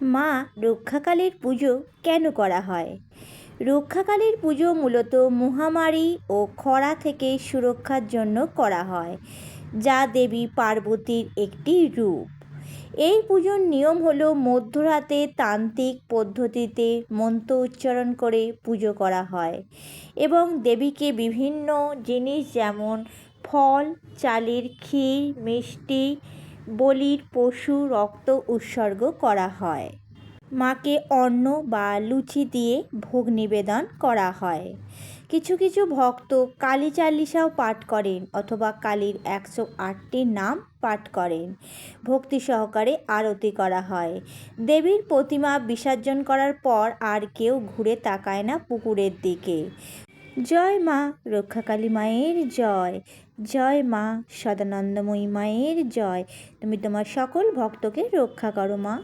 মা রক্ষাকালীর পুজো কেন করা হয়? রক্ষাকালীর পুজো মূলত মহামারী ও খরা থেকে সুরক্ষার জন্য করা হয়, যা দেবী পার্বতীর একটি রূপ। এই পুজোর নিয়ম হলো মধ্যরাতে তান্ত্রিক পদ্ধতিতে মন্ত্র উচ্চারণ করে পুজো করা হয় এবং দেবীকে বিভিন্ন জিনিস যেমন ফল, চালের ক্ষীর, মিষ্টি বলির পশু রক্ত উৎসর্গ করা হয়। মাকে অন্ন বা লুচি দিয়ে ভোগ নিবেদন করা হয়। কিছু কিছু ভক্ত কালী চালিসাও পাঠ করেন অথবা কালীর একশো আটটি নাম পাঠ করেন। ভক্তি সহকারে আরতি করা হয়। দেবীর প্রতিমা বিসর্জন করার পর আর কেউ ঘুরে তাকায় না পুকুরের দিকে। জয় মা, রক্ষাকালী মায়ের জয়। জয় মা, সদানন্দময়ী মায়ের জয়। তুমি তোমার সকল ভক্তকে রক্ষা করো মা।